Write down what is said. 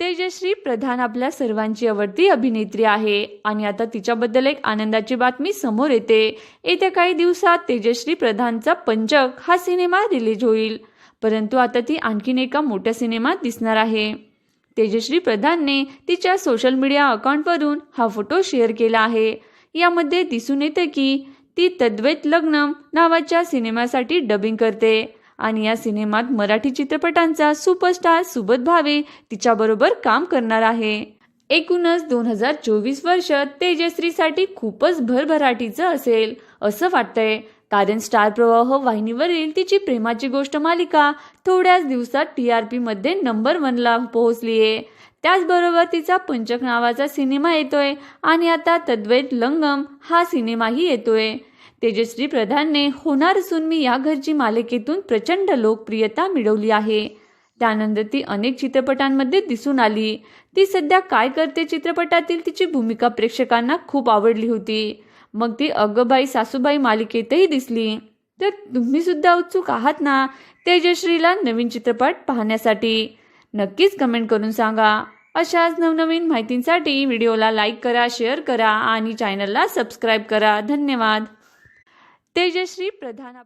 तेजश्री प्रधान आपल्या सर्वांची आवडती अभिनेत्री आहे. आणि आता तिच्याबद्दल एक आनंदाची बातमी समोर येते. येत्या काही दिवसात तेजश्री प्रधानचा पंचक हा सिनेमा रिलीज होईल. परंतु आता ती आणखीन एका मोठ्या सिनेमात दिसणार आहे. तेजश्री प्रधानने तिच्या सोशल मीडिया अकाउंटवरून हा फोटो शेअर केला आहे. यामध्ये दिसून येते की ती तद्वैत लग्नम नावाच्या सिनेमासाठी डबिंग करते. आणि या सिनेमात मराठी चित्रपटांचा सुपरस्टार सुबोध भावे तिच्याबरोबर काम करणार आहे. एकूणच दोन हजार चोवीस वर्ष तेजश्रीसाठी खूपच भरभराटीचं असेल असं वाटतंय. कारण स्टार प्रवाह वाहिनीवरील तिची प्रेमाची गोष्ट मालिका थोड्याच दिवसात टी आर पीमध्ये नंबर वनला पोहोचली आहे त्याचबरोबर तिचा पंचक नावाचा सिनेमा येतोय आणि आता तद्वैत लंगम हा सिनेमाही येतोय. तेजश्री प्रधानने होणार असून मी या घरची मालिकेतून प्रचंड लोकप्रियता मिळवली आहे. त्यानंतर ती अनेक चित्रपटांमध्ये दिसून आली. ती सध्या काय करते चित्रपटातील तिची भूमिका प्रेक्षकांना खूप आवडली होती. मग ती अगबाई सासूबाई मालिकेतही दिसली. तर तुम्ही सुद्धा उत्सुक आहात ना तेजश्रीला नवीन चित्रपट पाहण्यासाठी? नक्कीच कमेंट करून सांगा. अशाच नवनवीन माहितींसाठी व्हिडिओला लाईक करा शेअर करा आणि चॅनलला सबस्क्राईब करा. धन्यवाद. तेजश्री प्रधान